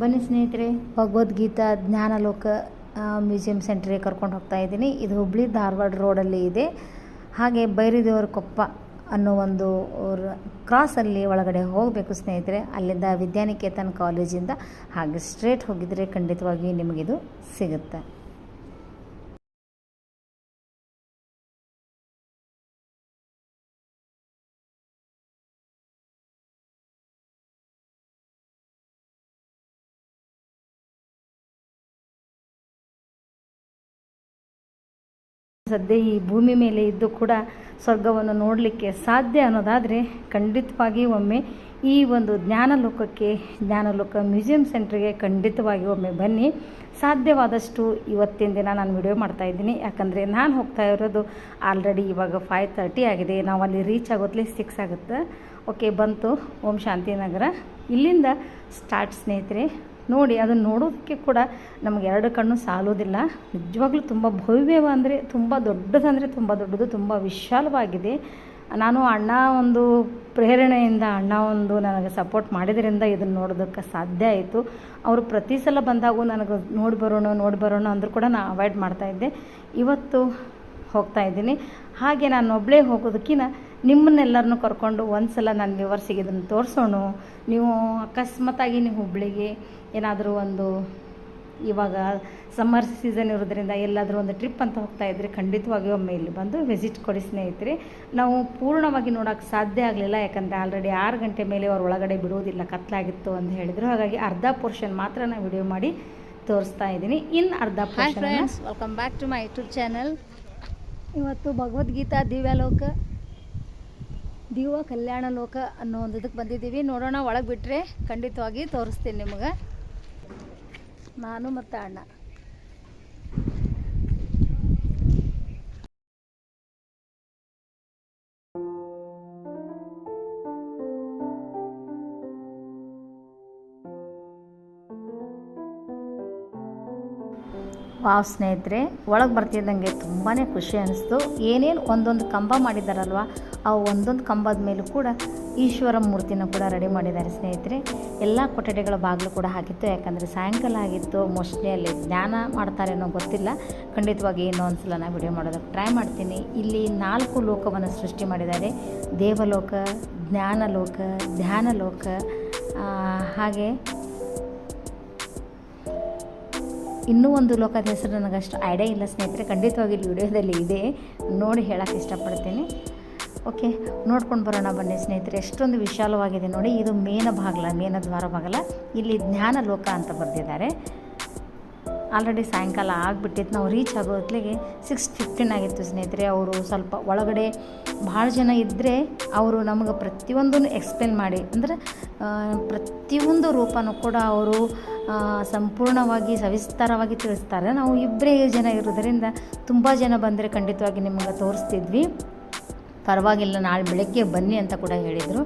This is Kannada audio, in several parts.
ಬನ್ನಿ ಸ್ನೇಹಿತರೆ, ಭಗವದ್ಗೀತಾ ಜ್ಞಾನಲೋಕ ಮ್ಯೂಸಿಯಂ ಸೆಂಟ್ರಿಗೆ ಕರ್ಕೊಂಡು ಹೋಗ್ತಾ ಇದ್ದೀನಿ. ಇದು ಹುಬ್ಳಿ ಧಾರವಾಡ ರೋಡಲ್ಲಿ ಇದೆ. ಹಾಗೆ ಬೈರಿದೇವರ ಕೊಪ್ಪ ಅನ್ನೋ ಒಂದು ಕ್ರಾಸಲ್ಲಿ ಒಳಗಡೆ ಹೋಗಬೇಕು ಸ್ನೇಹಿತರೆ. ಅಲ್ಲಿಂದ ವಿದ್ಯಾನಿಕೇತನ್ ಕಾಲೇಜಿಂದ ಹಾಗೆ ಸ್ಟ್ರೇಟ್ ಹೋಗಿದರೆ ಖಂಡಿತವಾಗಿ ನಿಮಗಿದು ಸಿಗುತ್ತೆ. ಸದ್ಯ ಈ ಭೂಮಿ ಮೇಲೆ ಇದ್ದು ಕೂಡ ಸ್ವರ್ಗವನ್ನು ನೋಡಲಿಕ್ಕೆ ಸಾಧ್ಯ ಅನ್ನೋದಾದರೆ ಖಂಡಿತವಾಗಿ ಒಮ್ಮೆ ಈ ಒಂದು ಜ್ಞಾನಲೋಕಕ್ಕೆ, ಜ್ಞಾನಲೋಕ ಮ್ಯೂಸಿಯಂ ಸೆಂಟ್ರಿಗೆ ಖಂಡಿತವಾಗಿ ಒಮ್ಮೆ ಬನ್ನಿ. ಸಾಧ್ಯವಾದಷ್ಟು ಇವತ್ತಿನ ದಿನ ನಾನು ವಿಡಿಯೋ ಮಾಡ್ತಾ ಇದ್ದೀನಿ. ಯಾಕಂದರೆ ನಾನು ಹೋಗ್ತಾ ಇರೋದು ಆಲ್ರೆಡಿ ಇವಾಗ ಫೈವ್ ತರ್ಟಿ ಆಗಿದೆ. ನಾವು ಅಲ್ಲಿ ರೀಚ್ ಆಗೋತ್ಲೇ ಸಿಕ್ಸ್ ಆಗುತ್ತೆ. ಓಕೆ ಬಂತು. ಓಂ ಶಾಂತಿನಗರ. ಇಲ್ಲಿಂದ ಸ್ಟಾರ್ಟ್ ಸ್ನೇಹಿತರೆ ನೋಡಿ, ಅದನ್ನು ನೋಡೋದಕ್ಕೆ ಕೂಡ ನಮಗೆ ಎರಡು ಕಣ್ಣು ಸಾಲೋದಿಲ್ಲ. ನಿಜವಾಗ್ಲೂ ತುಂಬ ಭವ್ಯವ ಅಂದರೆ, ತುಂಬ ದೊಡ್ಡದಂದರೆ ತುಂಬ ದೊಡ್ಡದು, ತುಂಬ ವಿಶಾಲವಾಗಿದೆ. ನಾನು ಅಣ್ಣ ಒಂದು ಪ್ರೇರಣೆಯಿಂದ, ಅಣ್ಣ ಒಂದು ನನಗೆ ಸಪೋರ್ಟ್ ಮಾಡಿದ್ರಿಂದ ಇದನ್ನು ನೋಡೋದಕ್ಕೆ ಸಾಧ್ಯ ಆಯಿತು. ಅವರು ಪ್ರತಿ ಸಲ ಬಂದಾಗೂ ನನಗೆ ನೋಡಿ ಬರೋಣ ನೋಡಿ ಬರೋಣ ಅಂದರೂ ಕೂಡ ನಾನು ಅವಾಯ್ಡ್ ಮಾಡ್ತಾಯಿದ್ದೆ ಇವತ್ತು ಹೋಗ್ತಾ ಇದ್ದೀನಿ. ಹಾಗೆ ನಾನು ಒಬ್ಬಳೇ ಹೋಗೋದಕ್ಕಿಂತ ನಿಮ್ಮನ್ನೆಲ್ಲರನ್ನೂ ಕರ್ಕೊಂಡು ಒಂದು ಸಲ ನನ್ನ ವ್ಯೂವರ್ಸಿಗೆ ಇದನ್ನು ತೋರಿಸೋಣ. ನೀವು ಅಕಸ್ಮಾತಾಗಿ ನೀವು ಹುಬ್ಳಿಗೆ ಏನಾದರೂ ಒಂದು ಇವಾಗ ಸಮ್ಮರ್ ಸೀಸನ್ ಇರೋದ್ರಿಂದ ಎಲ್ಲಾದರೂ ಒಂದು ಟ್ರಿಪ್ ಅಂತ ಹೋಗ್ತಾ ಇದ್ದರೆ ಖಂಡಿತವಾಗಿ ಒಮ್ಮೆ ಇಲ್ಲಿ ಬಂದು ವಿಸಿಟ್ ಕೊಡಿ ಸ್ನೇಹಿತರೆ. ನಾವು ಪೂರ್ಣವಾಗಿ ನೋಡೋಕ್ಕೆ ಸಾಧ್ಯ ಆಗಲಿಲ್ಲ ಯಾಕಂದರೆ ಆಲ್ರೆಡಿ ಆರು ಗಂಟೆ ಮೇಲೆ ಅವ್ರ ಒಳಗಡೆ ಬಿಡುವುದಿಲ್ಲ ಕತ್ಲಾಗಿತ್ತು ಅಂತ ಹೇಳಿದರು. ಹಾಗಾಗಿ ಅರ್ಧ ಪೋರ್ಷನ್ ಮಾತ್ರ ನಾನು ವಿಡಿಯೋ ಮಾಡಿ ತೋರಿಸ್ತಾ ಇದ್ದೀನಿ. ಇನ್ನು ಅರ್ಧ portion friends welcome back to my YouTube channel ಇವತ್ತು ಭಗವದ್ಗೀತಾ ದಿವ್ಯಲೋಕ. ದಿವ್ಯ ಕಲ್ಯಾಣ ಲೋಕ ಅನ್ನೋ ಒಂದು ಇದಕ್ಕೆ ಬಂದಿದ್ದೀವಿ. ನೋಡೋಣ, ಒಳಗೆ ಬಿಟ್ಟರೆ ಖಂಡಿತವಾಗಿ ತೋರಿಸ್ತೀನಿ ನಿಮಗೆ. ನಾನು ಮತ್ತು ಅಣ್ಣ. ವಾವ್ ಸ್ನೇಹಿತರೆ, ಒಳಗೆ ಬರ್ತಿದ್ದಂಗೆ ತುಂಬಾ ಖುಷಿ ಅನಿಸ್ತು. ಏನೇನು ಒಂದೊಂದು ಕಂಬ ಮಾಡಿದ್ದಾರಲ್ವ ಆ ಒಂದೊಂದು ಕಂಬದ ಮೇಲೂ ಕೂಡ ಈಶ್ವರ ಮೂರ್ತಿನ ಕೂಡ ರೆಡಿ ಮಾಡಿದ್ದಾರೆ ಸ್ನೇಹಿತರೆ. ಎಲ್ಲ ಕೊಠಡಿಗಳ ಬಾಗಿಲು ಕೂಡ ಹಾಕಿತ್ತು. ಯಾಕಂದರೆ ಸಾಯಂಕಾಲ ಆಗಿತ್ತು ಮೋಸ್ಟ್ಲಿ ಅಲ್ಲಿ ಜ್ಞಾನ ಮಾಡ್ತಾರೆ ಅನ್ನೋ ಗೊತ್ತಿಲ್ಲ. ಖಂಡಿತವಾಗಿ ಏನೋ ಒಂದ್ಸಲ ನಾನು ವಿಡಿಯೋ ಮಾಡೋದಕ್ಕೆ ಟ್ರೈ ಮಾಡ್ತೀನಿ. ಇಲ್ಲಿ ನಾಲ್ಕು ಲೋಕವನ್ನು ಸೃಷ್ಟಿ ಮಾಡಿದ್ದಾರೆ. ದೇವಲೋಕ, ಜ್ಞಾನಲೋಕ, ಧ್ಯಾನಲೋಕ ಹಾಗೆ ಇನ್ನೂ ಒಂದು ಲೋಕದ ಹೆಸರು ನನಗಷ್ಟು ಐಡಿಯಾ ಇಲ್ಲ ಸ್ನೇಹಿತರೆ, ಖಂಡಿತವಾಗಿ ಇಲ್ಲಿ ವಿಡಿಯೋದಲ್ಲಿ ಇದೆ. ನೋಡಿ ಹೇಳೋಕ್ಕೆ ಇಷ್ಟಪಡ್ತೀನಿ. ಓಕೆ ನೋಡ್ಕೊಂಡು ಬರೋಣ ಬನ್ನಿ ಸ್ನೇಹಿತರೆ, ಎಷ್ಟೊಂದು ವಿಶಾಲವಾಗಿದೆ ನೋಡಿ. ಇದು ಮೇನ ಭಾಗಲ ಮೇನ ದ್ವಾರ ಭಾಗಲ. ಇಲ್ಲಿ ಜ್ಞಾನ ಲೋಕ ಅಂತ ಬರೆದಿದ್ದಾರೆ. ಆಲ್ರೆಡಿ ಸಾಯಂಕಾಲ ಆಗಿಬಿಟ್ಟಿತ್ತು. ನಾವು ರೀಚ್ ಆಗೋ ಹೊತ್ತಿಗೆ ಸಿಕ್ಸ್ ಫಿಫ್ಟೀನ್ ಆಗಿತ್ತು ಸ್ನೇಹಿತರೆ. ಅವರು ಸ್ವಲ್ಪ ಒಳಗಡೆ ಭಾಳ ಜನ ಇದ್ದರೆ ಅವರು ನಮಗೆ ಪ್ರತಿಯೊಂದನ್ನು ಎಕ್ಸ್ಪ್ಲೇನ್ ಮಾಡಿ. ಅಂದರೆ ಪ್ರತಿಯೊಂದು ರೂಪನೂ ಕೂಡ ಅವರು ಸಂಪೂರ್ಣವಾಗಿ ಸವಿಸ್ತಾರವಾಗಿ ತಿಳಿಸ್ತಾರೆ. ನಾವು ಇಬ್ಬರೇ ಜನ ಇರೋದರಿಂದ ತುಂಬ ಜನ ಬಂದರೆ ಖಂಡಿತವಾಗಿ ನಿಮಗೆ ತೋರಿಸ್ತಿದ್ವಿ. ಪರವಾಗಿಲ್ಲ, ನಾಳೆ ಬೆಳಗ್ಗೆ ಬನ್ನಿ ಅಂತ ಕೂಡ ಹೇಳಿದರು.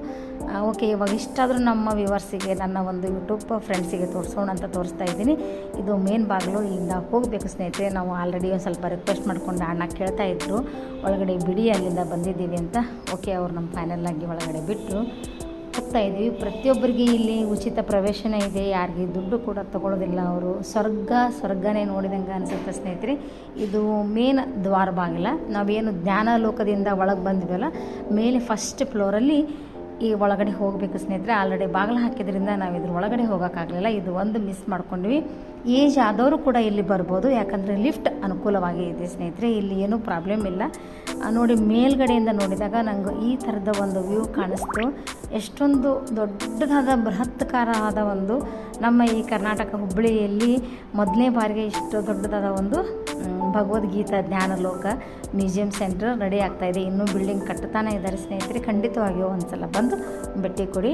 ಓಕೆ, ಇವಾಗ ಇಷ್ಟಾದರೂ ನಮ್ಮ ವ್ಯೂವರ್ಸಿಗೆ, ನನ್ನ ಒಂದು ಯೂಟ್ಯೂಬ್ ಫ್ರೆಂಡ್ಸಿಗೆ ತೋರಿಸೋಣ ಅಂತ ತೋರಿಸ್ತಾ ಇದ್ದೀನಿ. ಇದು ಮೇನ್ ಬಾಗಿಲು ಇಲ್ಲಿಂದ ಹೋಗಬೇಕು ಸ್ನೇಹಿತರೆ. ನಾವು ಆಲ್ರೆಡಿ ಒಂದು ಸ್ವಲ್ಪ ರಿಕ್ವೆಸ್ಟ್ ಮಾಡ್ಕೊಂಡು ಅಣ್ಣ ಕೇಳ್ತಾ ಇದ್ದರು ಒಳಗಡೆ ಬಿಡಿ ಅಲ್ಲಿಂದ ಬಂದಿದ್ದೀವಿ ಅಂತ. ಓಕೆ, ಅವ್ರು ನಮ್ಮ ಫೈನಲ್ ಆಗಿ ಒಳಗಡೆ ಬಿಟ್ಟರು ಹೋಗ್ತಾ ಇದ್ದೀವಿ ಪ್ರತಿಯೊಬ್ಬರಿಗೆ ಇಲ್ಲಿ ಉಚಿತ ಪ್ರವೇಶನ ಇದೆ. ಯಾರಿಗೆ ದುಡ್ಡು ಕೂಡ ತಗೊಳ್ಳೋದಿಲ್ಲ ಅವರು. ಸ್ವರ್ಗ, ಸ್ವರ್ಗನೇ ನೋಡಿದಂಗೆ ಅನಿಸುತ್ತೆ ಸ್ನೇಹಿತರೆ. ಇದು ಮೇನ್ ದ್ವಾರ ಬಾಗಿಲ. ನಾವೇನು ಜ್ಞಾನ ಲೋಕದಿಂದ ಒಳಗೆ ಬಂದ್ವಲ್ಲ ಮೇಲೆ ಫಸ್ಟ್ ಫ್ಲೋರಲ್ಲಿ ಈ ಒಳಗಡೆ ಹೋಗಬೇಕು ಸ್ನೇಹಿತರೆ. ಆಲ್ರೆಡಿ ಬಾಗಿಲು ಹಾಕಿದ್ರಿಂದ ನಾವು ಇದ್ರ ಒಳಗಡೆ ಹೋಗೋಕ್ಕಾಗಲಿಲ್ಲ. ಇದು ಒಂದು ಮಿಸ್ ಮಾಡ್ಕೊಂಡ್ವಿ. ಏಜ್ ಆದವರು ಕೂಡ ಇಲ್ಲಿ ಬರ್ಬೋದು. ಯಾಕಂದರೆ ಲಿಫ್ಟ್ ಅನುಕೂಲವಾಗಿ ಇದೆ ಸ್ನೇಹಿತರೆ, ಇಲ್ಲಿ ಏನೂ ಪ್ರಾಬ್ಲಮ್ ಇಲ್ಲ. ನೋಡಿ ಮೇಲ್ಗಡೆಯಿಂದ ನೋಡಿದಾಗ ನಂಗೆ ಈ ಥರದ ಒಂದು ವ್ಯೂ ಕಾಣಿಸ್ತು. ಎಷ್ಟೊಂದು ದೊಡ್ಡದಾದ ಬೃಹತ್ಕಾರವಾದ ಒಂದು ನಮ್ಮ ಈ ಕರ್ನಾಟಕ ಹುಬ್ಬಳ್ಳಿಯಲ್ಲಿ ಮೊದಲನೇ ಬಾರಿಗೆ ಇಷ್ಟು ದೊಡ್ಡದಾದ ಒಂದು Bhagavad Gita Jnanaloka museum center ready ಆಗ್ತಾ ಇದೆ. ಇನ್ನೂ ಬಿಲ್ಡಿಂಗ್ ಕಟ್ಟುತ್ತಾನೆ ಇದ್ದಾರೆ ಸ್ನೇಹಿತರೆ. ಖಂಡಿತವಾಗಿಯೂ ಒಂದು ಸಲ ಬಂದು ಭೇಟಿ ಕೊಡಿ.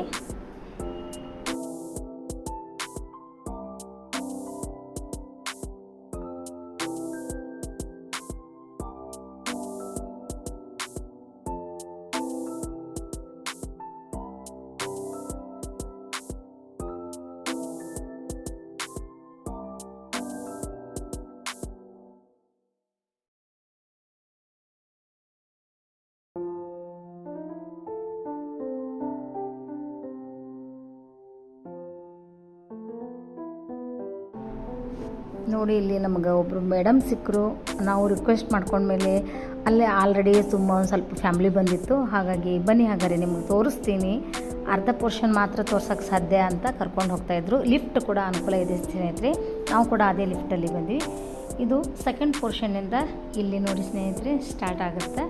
ನೋಡಿ ಇಲ್ಲಿ ನಮಗೆ ಒಬ್ಬರು ಮೇಡಮ್ ಸಿಕ್ಕರು ನಾವು ರಿಕ್ವೆಸ್ಟ್ ಮಾಡ್ಕೊಂಡ್ಮೇಲೆ ಅಲ್ಲೇ ಆಲ್ರೆಡಿ ತುಂಬ ಒಂದು ಸ್ವಲ್ಪ ಫ್ಯಾಮ್ಲಿ ಬಂದಿತ್ತು. ಹಾಗಾಗಿ ಬನ್ನಿ ಹಾಗಾದ್ರೆ ನಿಮ್ಗೆ ತೋರಿಸ್ತೀನಿ. ಅರ್ಧ ಪೋರ್ಷನ್ ಮಾತ್ರ ತೋರ್ಸೋಕ್ಕೆ ಸಾಧ್ಯ ಅಂತ ಕರ್ಕೊಂಡು ಹೋಗ್ತಾಯಿದ್ರು ಲಿಫ್ಟ್ ಕೂಡ ಅನುಕೂಲ ಇದೆ ಸ್ನೇಹಿತರೆ. ನಾವು ಕೂಡ ಅದೇ ಲಿಫ್ಟಲ್ಲಿ ಬಂದ್ವಿ. ಇದು ಸೆಕೆಂಡ್ ಪೋರ್ಷನ್ನಿಂದ ಇಲ್ಲಿ ನೋಡಿ ಸ್ನೇಹಿತರೆ ಸ್ಟಾರ್ಟ್ ಆಗುತ್ತೆ.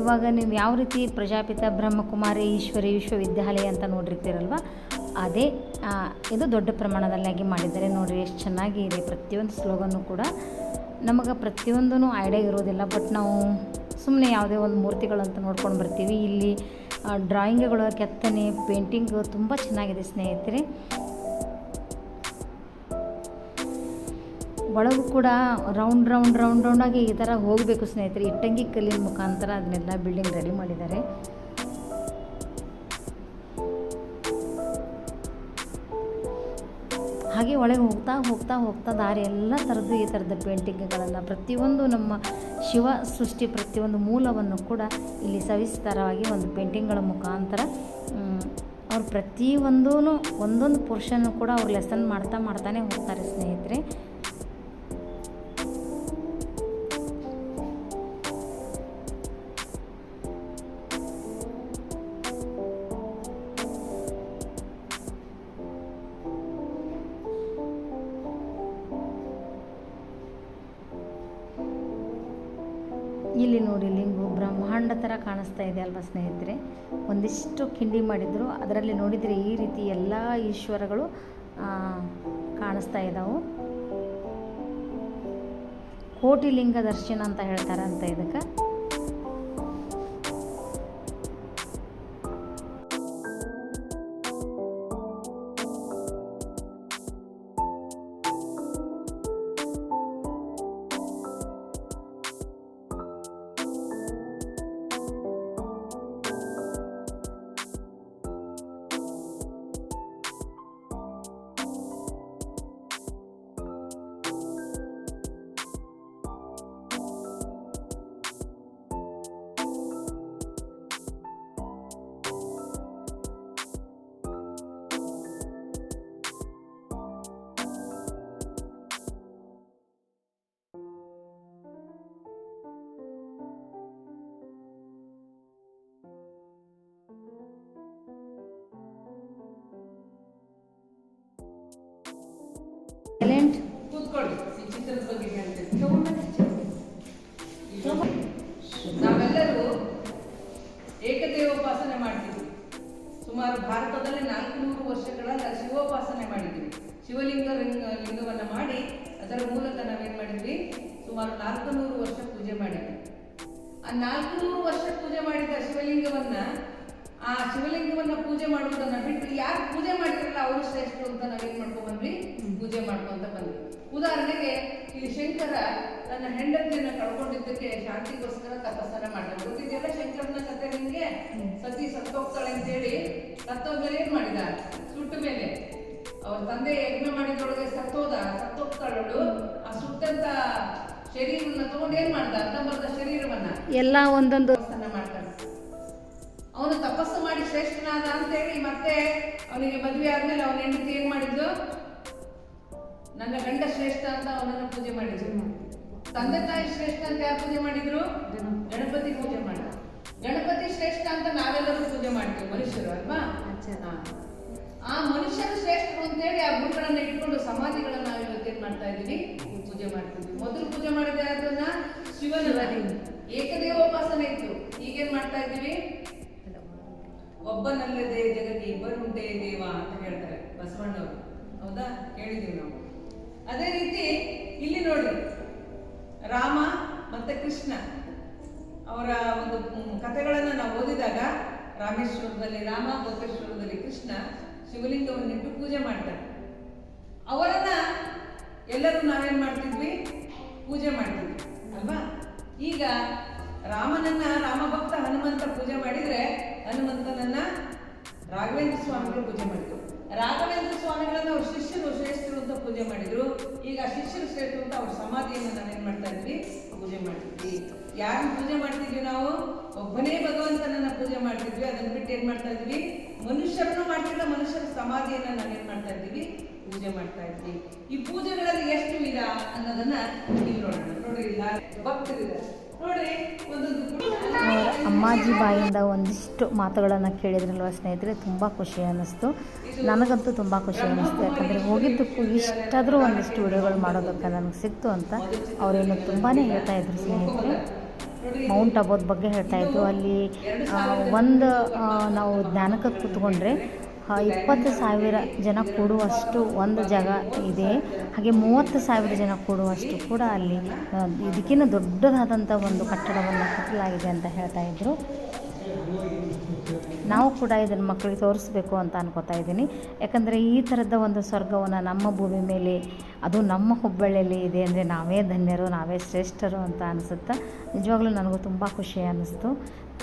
ಇವಾಗ ನೀವು ಯಾವ ರೀತಿ ಪ್ರಜಾಪಿತ ಬ್ರಹ್ಮಕುಮಾರಿ ಈಶ್ವರಿ ವಿಶ್ವವಿದ್ಯಾಲಯ ಅಂತ ನೋಡಿರ್ತೀರಲ್ವ ಅದೇ ಇದು ದೊಡ್ಡ ಪ್ರಮಾಣದಲ್ಲಾಗಿ ಮಾಡಿದ್ದಾರೆ ನೋಡಿರಿ ಎಷ್ಟು ಚೆನ್ನಾಗಿ ಇದೆ. ಪ್ರತಿಯೊಂದು ಸ್ಲೋಗನ್ನು ಕೂಡ ನಮಗೆ ಪ್ರತಿಯೊಂದೂ ಐಡಿಯಾ ಇರೋದಿಲ್ಲ. ಬಟ್ ನಾವು ಸುಮ್ಮನೆ ಯಾವುದೇ ಒಂದು ಮೂರ್ತಿಗಳಂತ ನೋಡ್ಕೊಂಡು ಬರ್ತೀವಿ. ಇಲ್ಲಿ ಡ್ರಾಯಿಂಗ್ಗಳು ಕೆತ್ತನೆ, ಪೇಂಟಿಂಗ್ ತುಂಬ ಚೆನ್ನಾಗಿದೆ ಸ್ನೇಹಿತರೆ. ಒಳಗೂ ಕೂಡ ರೌಂಡ್ ರೌಂಡ್ ರೌಂಡ್ ರೌಂಡಾಗಿ ಈ ಥರ ಹೋಗಬೇಕು ಸ್ನೇಹಿತರೆ. ಇಟ್ಟಂಗಿ ಕಲ್ಲಿನ ಮುಖಾಂತರ ಅದನ್ನೆಲ್ಲ ಬಿಲ್ಡಿಂಗ್ ರೆಡಿ ಮಾಡಿದ್ದಾರೆ. ಹಾಗೆ ಒಳಗೆ ಹೋಗ್ತಾ ಹೋಗ್ತಾ ಹೋಗ್ತಾ ದಾರಿ ಎಲ್ಲ ಥರದ್ದು ಈ ಥರದ ಪೇಂಟಿಂಗ್ಗಳನ್ನು ಪ್ರತಿಯೊಂದು ನಮ್ಮ ಶಿವ ಸೃಷ್ಟಿ ಪ್ರತಿಯೊಂದು ಮೂಲವನ್ನು ಕೂಡ ಇಲ್ಲಿ ಸವಿಸ್ತಾರವಾಗಿ ಒಂದು ಪೇಂಟಿಂಗ್ಗಳ ಮುಖಾಂತರ ಅವ್ರು ಪ್ರತಿಯೊಂದೂ ಒಂದೊಂದು ಪೋರ್ಷನ್ನು ಕೂಡ ಅವ್ರು ಲೆಸನ್ ಮಾಡ್ತಾ ಮಾಡ್ತಾನೆ ಹೋಗ್ತಾರೆ ಸ್ನೇಹಿತರೆ. ಕಾಣಿಸ್ತಾ ಇದೆ ಅಲ್ವಾ ಸ್ನೇಹಿತರೆ? ಒಂದಿಷ್ಟು ಕಿಂಡಿ ಮಾಡಿದ್ರು. ಅದರಲ್ಲಿ ನೋಡಿದರೆ ಈ ರೀತಿ ಎಲ್ಲ ಈಶ್ವರಗಳು ಕಾಣಿಸ್ತಾ ಇದ್ದಾವೆ ಕೋಟಿಲಿಂಗ ದರ್ಶನ ಅಂತ ಹೇಳ್ತಾರೆ ಅಂತ ಇದಕ್ಕೆ. ಸೈಲೆಂಟ್ ನಾವೆಲ್ಲರೂ ಏಕದೇವೋಪಾಸನೆ ಮಾಡಿದ್ವಿ ಸುಮಾರು ಭಾರತದಲ್ಲಿ ನಾಲ್ಕು ನೂರು ವರ್ಷಗಳ ಶಿವೋಪಾಸನೆ ಮಾಡಿದ್ವಿ ಶಿವಲಿಂಗ ಲಿಂಗವನ್ನು ಮಾಡಿ ಅದರ ಮೂಲಕ ನಾವೇನ್ ಮಾಡಿದ್ವಿ? ಸುಮಾರು ನಾಲ್ಕು ನೂರು ವರ್ಷ ಪೂಜೆ ಮಾಡಿದ್ವಿ. ಆ ನಾಲ್ಕು ನೂರು ವರ್ಷ ಪೂಜೆ ಮಾಡಿದ ಶಿವಲಿಂಗವನ್ನ, ಆ ಶಿವಲಿಂಗವನ್ನ ಪೂಜೆ ಮಾಡುವುದನ್ನ ಬಿಟ್ಟು ಯಾರು ಪೂಜೆ ಮಾಡಿದ್ರಲ್ಲ ಅವರು ಶ್ರೇಷ್ಠರು ಅಂತ ನಾವೇನ್ ಮಾಡ್ಕೊಂಡ್ ಬಂದ್ವಿ? ಪೂಜೆ ಮಾಡ್ಕೊಂತ ಬಂದ್ವಿ. ಉದಾಹರಣೆಗೆ ಇಲ್ಲಿ ಶಂಕರ ತನ್ನ ಹೆಂಡತಿಯನ್ನ ಕಳ್ಕೊಂಡಿದ್ದಕ್ಕೆ ಶಾಂತಿಗೋಸ್ಕರ ತಪಸ್ಸನ್ನ ಮಾಡಿದ ಗೊತ್ತಿದೆಯಲ್ಲ ಶಂಕರನ ಕತೆ ನಿಮ್ಗೆ? ಸತಿ ಸತ್ತೋಗ್ತಾಳೆ ಅಂತೇಳಿ ಸತ್ತೋದ್ಮೇಲೆ ಏನ್ ಮಾಡಿದ? ಸುಟ್ಟ ಮೇಲೆ. ಅವ್ರ ತಂದೆ ಯಜ್ಞ ಮಾಡಿದೊಳಗೆ ಸತ್ತೋದ ಸತ್ತೋಗ್ತಾಳು ಆ ಸುಟ್ಟಂತ ಶರೀರವನ್ನ ತಗೊಂಡು ಏನ್ ಮಾಡ್ದ? ಅರ್ಧಂಬರ್ಧ ಶರೀರವನ್ನ ಎಲ್ಲ ಒಂದೊಂದು ತಪಸ್ಸನ್ನ ಮಾಡ್ತಾನೆ. ಅವನು ತಪಸ್ಸು ಮಾಡಿ ಶ್ರೇಷ್ಠನಾದ ಅಂತೇಳಿ ಮತ್ತೆ ಅವನಿಗೆ ಮದುವೆ ಆದ್ಮೇಲೆ ಅವನ ಹೆಂಡತಿ ಏನ್ ಮಾಡಿದ್ದು ನನ್ನ ಗಂಡ ಶ್ರೇಷ್ಠ ಅಂತ ಅವನನ್ನ ಪೂಜೆ ಮಾಡಿದ್ರು. ತಂದೆ ತಾಯಿ ಶ್ರೇಷ್ಠ ಅಂತ ಯಾರು ಪೂಜೆ ಮಾಡಿದ್ರು? ಗಣಪತಿ. ಪೂಜೆ ಮಾಡ. ಗಣಪತಿ ಶ್ರೇಷ್ಠ ಅಂತ ನಾವೆಲ್ಲರೂ ಪೂಜೆ ಮಾಡ್ತೀವಿ ಮನುಷ್ಯರು ಅಲ್ವಾ. ಆ ಮನುಷ್ಯರು ಶ್ರೇಷ್ಠರು ಅಂತೇಳಿ ಆ ಗುರುಗಳನ್ನ ಇಟ್ಕೊಂಡು ಸಮಾಧಿಗಳನ್ನ ನಾವು ಇವತ್ತೇನ್ ಮಾಡ್ತಾ ಇದೀವಿ ಪೂಜೆ ಮಾಡ್ತೀವಿ. ಮೊದಲು ಪೂಜೆ ಮಾಡಿದ ಅದನ್ನ ಶಿವನ. ಏಕದೇವೋಪಾಸನೆ ಇತ್ತು. ಈಗೇನ್ ಮಾಡ್ತಾ ಇದ್ದೀವಿ? ಒಬ್ಬನಲ್ಲದೆ ಜಗಕ್ಕೆ ಇಬ್ಬರುಂಟೇ ದೇವ ಅಂತ ಹೇಳ್ತಾರೆ ಬಸವಣ್ಣವರು. ಹೌದಾ? ಕೇಳಿದೀವಿ ನಾವು. ಅದೇ ರೀತಿ ಇಲ್ಲಿ ನೋಡಿ, ರಾಮ ಮತ್ತೆ ಕೃಷ್ಣ ಅವರ ಒಂದು ಕಥೆಗಳನ್ನು ನಾವು ಓದಿದಾಗ ರಾಮೇಶ್ವರದಲ್ಲಿ ರಾಮ ಗೋಪೇಶ್ವರದಲ್ಲಿ ಕೃಷ್ಣ ಶಿವಲಿಂಗವನ್ನು ಇಟ್ಟು ಪೂಜೆ ಮಾಡ್ತಾರೆ. ಅವರನ್ನ ಎಲ್ಲರೂ ನಾವೇನ್ ಮಾಡ್ತಿದ್ವಿ? ಪೂಜೆ ಮಾಡ್ತಿದ್ವಿ, ಅಲ್ವಾ? ಈಗ ರಾಮನನ್ನ ರಾಮಭಕ್ತ ಹನುಮಂತ ಪೂಜೆ ಮಾಡಿದ್ರೆ ಹನುಮಂತನನ್ನ ರಾಘವೇಂದ್ರ ಸ್ವಾಮಿಗಳು ಪೂಜೆ ಮಾಡಿದ್ರು. ರಾಘವೇಂದ್ರ ಸ್ವಾಮಿಗಳನ್ನ ಅವ್ರ ಶಿಷ್ಯರು ಶ್ರೇಷ್ಠರು ಅಂತ ಪೂಜೆ ಮಾಡಿದ್ರು. ಈಗ ಶಿಷ್ಯರು ಶ್ರೇಷ್ಠರು ಅಂತ ಅವ್ರ ಸಮಾಧಿಯನ್ನು ನಾವೇನ್ ಮಾಡ್ತಾ ಇದ್ವಿ? ಪೂಜೆ ಮಾಡ್ತಿದ್ವಿ. ಯಾರನ್ನ ಪೂಜೆ ಮಾಡ್ತಿದ್ವಿ ನಾವು? ಒಬ್ಬನೇ ಭಗವಂತನನ್ನ ಪೂಜೆ ಮಾಡ್ತಿದ್ವಿ. ಅದನ್ನ ಬಿಟ್ಟು ಏನ್ ಮಾಡ್ತಾ ಇದ್ವಿ? ಮನುಷ್ಯರನ್ನು ಮಾಡ್ತಿಲ್ಲ, ಮನುಷ್ಯರ ಸಮಾಧಿಯನ್ನ ನಾವೇನ್ ಮಾಡ್ತಾ ಇದ್ದೀವಿ ಪೂಜೆ ಮಾಡ್ತಾ ಇದ್ವಿ. ಈ ಪೂಜೆಗಳಲ್ಲಿ ಎಷ್ಟು ವಿಧ ಅನ್ನೋದನ್ನ ಇಲ್ಲಿ ನೋಡೋಣ. ನೋಡ್ರಿ ಇಲ್ಲ ಭಕ್ತರಿದ್ದಾರೆ. ಅಮ್ಮಾಜಿ ಬಾಯಿಂದ ಒಂದಿಷ್ಟು ಮಾತುಗಳನ್ನು ಕೇಳಿದ್ರಲ್ವ ಸ್ನೇಹಿತರೆ, ತುಂಬ ಖುಷಿ ಅನ್ನಿಸ್ತು. ನನಗಂತೂ ತುಂಬ ಖುಷಿ ಅನ್ನಿಸ್ತು. ಯಾಕಂದರೆ ಹೋಗಿದ್ದಕ್ಕೂ ಇಷ್ಟಾದರೂ ಒಂದಿಷ್ಟು ವಿಡಿಯೋಗಳು ಮಾಡೋದಕ್ಕೆ ನನಗೆ ಸಿಕ್ತು ಅಂತ ಅವರೇನು ತುಂಬಾ ಹೇಳ್ತಾ ಇದ್ರು ಸ್ನೇಹಿತರೆ. ಮೌಂಟ್ ಅಬೋದ್ ಬಗ್ಗೆ ಹೇಳ್ತಾ ಇದ್ರು. ಅಲ್ಲಿ ಒಂದು ನಾವು ಜ್ಞಾನಕ್ಕೆ ಕೂತ್ಕೊಂಡ್ರೆ ಇಪ್ಪತ್ತು ಸಾವಿರ ಜನ ಕೂಡುವಷ್ಟು ಒಂದು ಜಾಗ ಇದೆ. ಹಾಗೆ ಮೂವತ್ತು ಸಾವಿರ ಜನ ಕೂಡುವಷ್ಟು ಕೂಡ ಅಲ್ಲಿ ಇದಕ್ಕಿಂತ ದೊಡ್ಡದಾದಂಥ ಒಂದು ಕಟ್ಟಡವನ್ನು ಕಟ್ಟಲಾಗಿದೆ ಅಂತ ಹೇಳ್ತಾ ಇದ್ದರು ನಾವು ಕೂಡ ಇದನ್ನು ಮಕ್ಕಳಿಗೆ ತೋರಿಸ್ಬೇಕು ಅಂತ ಅನ್ಕೋತಾ ಇದ್ದೀನಿ. ಯಾಕಂದರೆ ಈ ಥರದ ಒಂದು ಸ್ವರ್ಗವನ್ನು ನಮ್ಮ ಭೂಮಿ ಮೇಲೆ, ಅದು ನಮ್ಮ ಹುಬ್ಬಳ್ಳಿಯಲ್ಲಿ ಇದೆ ಅಂದರೆ ನಾವೇ ಧನ್ಯರು, ನಾವೇ ಶ್ರೇಷ್ಠರು ಅಂತ ಅನಿಸುತ್ತೆ, ನಿಜವಾಗ್ಲೂ ನನಗೂ ತುಂಬ ಖುಷಿ ಅನ್ನಿಸ್ತು.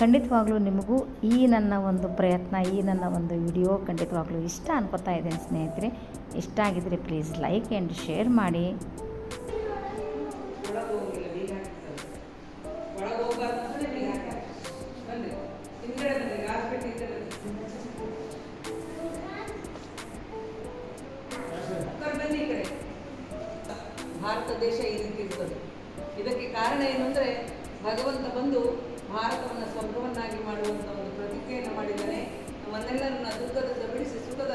ಖಂಡಿತವಾಗ್ಲೂ ನಿಮಗೂ ಈ ನನ್ನ ಒಂದು ಪ್ರಯತ್ನ, ಈ ನನ್ನ ಒಂದು ವಿಡಿಯೋ ಖಂಡಿತವಾಗ್ಲೂ ಇಷ್ಟ ಅನ್ಕೋತಾ ಇದ್ದೇನೆ ಸ್ನೇಹಿತರೆ. ಇಷ್ಟ ಆಗಿದ್ರೆ ಪ್ಲೀಸ್ ಲೈಕ್ ಆ್ಯಂಡ್ ಶೇರ್ ಮಾಡಿ. ಭಾರತ ದೇಶ ಈ ರೀತಿ ಇರ್ತದೆ. ಇದಕ್ಕೆ ಕಾರಣ ಏನು ಅಂದ್ರೆ ಭಗವಂತ ಬಂದು ಭಾರತವನ್ನು ಸ್ವರ್ಗವನ್ನಾಗಿ ಮಾಡುವಂತ ಒಂದು ಪ್ರತಿಜ್ಞೆಯನ್ನು ಮಾಡಿದ್ದಾನೆ ನಮ್ಮನ್ನೆಲ್ಲರನ್ನ ದುಃಖದಿಂದ ಬಿಡಿಸಿ ಸುಖದ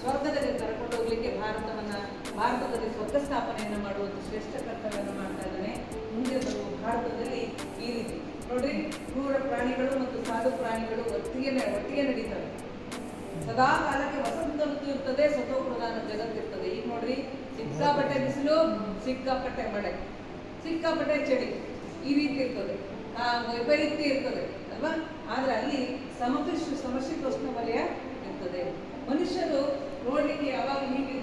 ಸ್ವರ್ಗದಲ್ಲಿ ಕರ್ಕೊಂಡು ಹೋಗ್ಲಿಕ್ಕೆ ಭಾರತವನ್ನ, ಭಾರತದಲ್ಲಿ ಸ್ವರ್ಗ ಸ್ಥಾಪನೆಯನ್ನು ಮಾಡುವಂತ ಶ್ರೇಷ್ಠ ಕರ್ತವ್ಯವನ್ನು ಮಾಡ್ತಾ ಇದ್ದಾನೆ. ಮುಂದೆ ಭಾರತದಲ್ಲಿ ಈ ರೀತಿ. ನೋಡ್ರಿ, ಕ್ರೂರ ಪ್ರಾಣಿಗಳು ಮತ್ತು ಸಾಧು ಪ್ರಾಣಿಗಳು ಒಟ್ಟಿಗೆ ಒಟ್ಟಿಗೆ ನಡೀತವೆ. ಸದಾ ಕಾಲಕ್ಕೆ ವಸಂತ ಋತು ಇರ್ತದೆ ಸತೋ ಪ್ರಧಾನ ಜಗತ್ತಿರ್ತದೆ ಈಗ ನೋಡ್ರಿ, ಸಿಕ್ಕಾಪಟ್ಟೆ ಬಿಸಿಲು, ಸಿಕ್ಕಾಪಟ್ಟೆ ಮಳೆ. ಸಿಕ್ಕಾಪಟ್ಟೆ ಚಳಿ ಈ ರೀತಿ ಇರ್ತದೆ. ಆ ವೈಪರೀತ್ಯ ಇರ್ತದೆ ಅಲ್ವಾ? ಆದ್ರೆ ಅಲ್ಲಿ ಸಮಕೃಷ್ಣ ಸಮಶೀತೋಷ್ಣ ವಲಯ ಇರ್ತದೆ. ಮನುಷ್ಯರು ನೋಡ್ಲಿಕ್ಕೆ ಯಾವಾಗ ಹೀಗಿರ್ತಾರೆ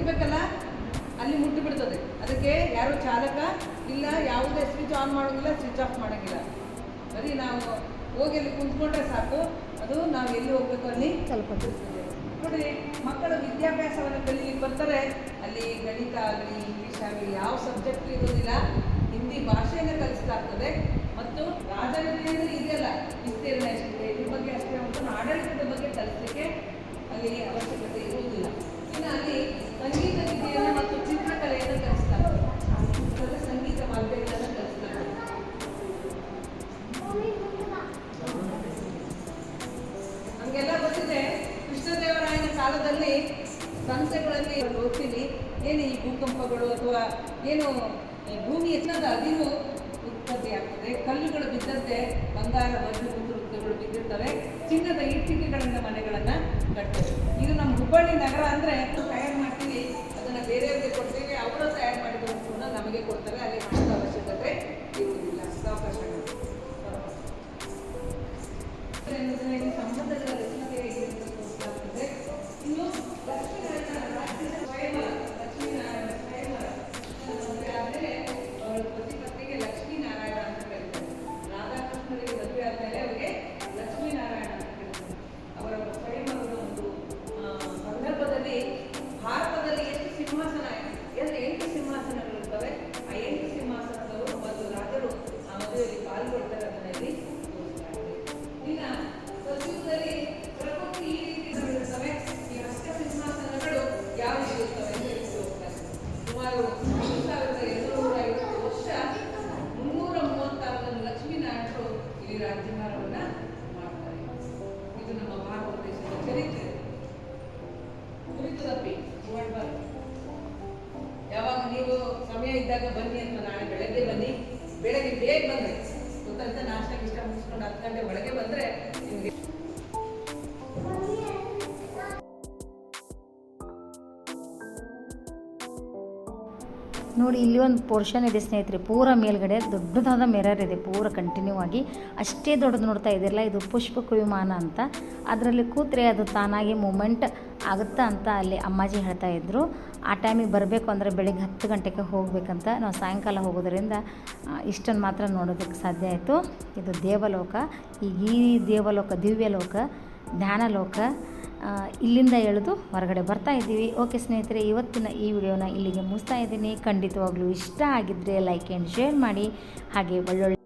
ಮುಟ್ಟಬೇಕಲ್ಲ ಅಲ್ಲಿ ಮುಟ್ಟಿ ಬಿಡ್ತದೆ. ಅದಕ್ಕೆ ಯಾರು ಚಾಲಕ ಇಲ್ಲ, ಯಾವುದೇ ಸ್ವಿಚ್ ಆನ್ ಮಾಡೋಂಗಿಲ್ಲ, ಸ್ವಿಚ್ ಆಫ್ ಮಾಡೋಂಗಿಲ್ಲ. ಬರೀ ನಾವು ಹೋಗಿ ಅಲ್ಲಿ ಕುಂತ್ಕೊಂಡ್ರೆ ಸಾಕು. ಅದು ನಾವು ಎಲ್ಲಿ ಹೋಗ್ಬೇಕು ಅಲ್ಲಿ? ಸ್ವಲ್ಪ ನೋಡ್ರಿ, ಮಕ್ಕಳು ವಿದ್ಯಾಭ್ಯಾಸವನ್ನು ಕಲೀಲಿಕ್ಕೆ ಬರ್ತಾರೆ. ಅಲ್ಲಿ ಗಣಿತ ಆಗಲಿ ಇಂಗ್ಲೀಷ್ ಆಗಲಿ ಯಾವ ಸಬ್ಜೆಕ್ಟ್ ಇರೋದಿಲ್ಲ. ಹಿಂದಿ ಭಾಷೆಯನ್ನು ಕಲಿಸಲಾಗ್ತದೆ ಮತ್ತು ರಾಜಕೀಯ ಇದೆಯಲ್ಲ, ವಿಸ್ತೀರ್ಣ ಎಷ್ಟಿದೆ, ಇದ್ರ ಬಗ್ಗೆ ಅಷ್ಟೇ ಆಡಳಿತದ ಬಗ್ಗೆ ಕಲಿಸಲಿಕ್ಕೆ ಅಲ್ಲಿ ಅವಶ್ಯಕತೆ ಇರುವುದಿಲ್ಲ. ಹುಬ್ಬಳ್ಳಿ ನಗರ ಅಂದ್ರೆ ತಯಾರು ಮಾಡ್ತೀವಿ. ಅದನ್ನ ಬೇರೆಯವ್ರಿಗೆ ಕೊಡ್ತೀವಿ. ಅವರು ತಯಾರು ಮಾಡಿದ ನಮಗೆ ಕೊಡ್ತಾರೆ. ಅಲ್ಲಿ ಮಾಡೋದ ಅವಶ್ಯಕತೆ ಇರುವುದಿಲ್ಲ. ಅವಕಾಶಗಳು. ಎನ್ನುವುದನ್ನ ನೋಡಿ ಇಲ್ಲಿ ಒಂದು ಪೋರ್ಷನ್ ಇದೆ, ಸ್ನೇಹಿತರೆ. ಪೂರ ಮೇಲ್ಗಡೆ ದೊಡ್ಡದಾದ ಮಿರರ್ ಇದೆ, ಪೂರ ಕಂಟಿನ್ಯೂ ಆಗಿ. ಅಷ್ಟೇ ದೊಡ್ಡದು ನೋಡ್ತಾ ಇದ್ದಿರಲ್ಲ, ಇದು ಪುಷ್ಪಕ ವಿಮಾನ ಅಂತ. ಅದರಲ್ಲಿ ಕೂತ್ರೆ ಅದು ತಾನಾಗಿ ಮೂಮೆಂಟ್ ಆಗುತ್ತಾ ಅಂತ ಅಲ್ಲಿ ಅಮ್ಮಾಜಿ ಹೇಳ್ತಾ ಇದ್ದರು ಆ ಟೈಮಿಗೆ ಬರಬೇಕು ಅಂದರೆ ಬೆಳಿಗ್ಗೆ ಹತ್ತು ಗಂಟೆಗೆ ಹೋಗಬೇಕಂತ ನಾವು ಸಾಯಂಕಾಲ ಹೋಗೋದ್ರಿಂದ ಇಷ್ಟನ್ನು ಮಾತ್ರ ನೋಡೋದಕ್ಕೆ ಸಾಧ್ಯ ಆಯಿತು. ಇದು ದೇವಲೋಕ. ಈಗ ಈ ದೇವಲೋಕ, ದಿವ್ಯಲೋಕ, ಧ್ಯಾನಲೋಕ ಇಲ್ಲಿಂದ ಎಳೆದು ಹೊರಗಡೆ ಬರ್ತಾ ಇದ್ದೀವಿ. ಓಕೆ ಸ್ನೇಹಿತರೆ, ಇವತ್ತಿನ ಈ ವಿಡಿಯೋನ ಇಲ್ಲಿಗೆ ಮುಗಿಸ್ತಾ ಇದ್ದೀನಿ. ಖಂಡಿತವಾಗ್ಲೂ ಇಷ್ಟ ಆಗಿದ್ದರೆ ಲೈಕ್ ಆ್ಯಂಡ್ ಶೇರ್ ಮಾಡಿ. ಹಾಗೆ ಒಳ್ಳೊಳ್ಳೆ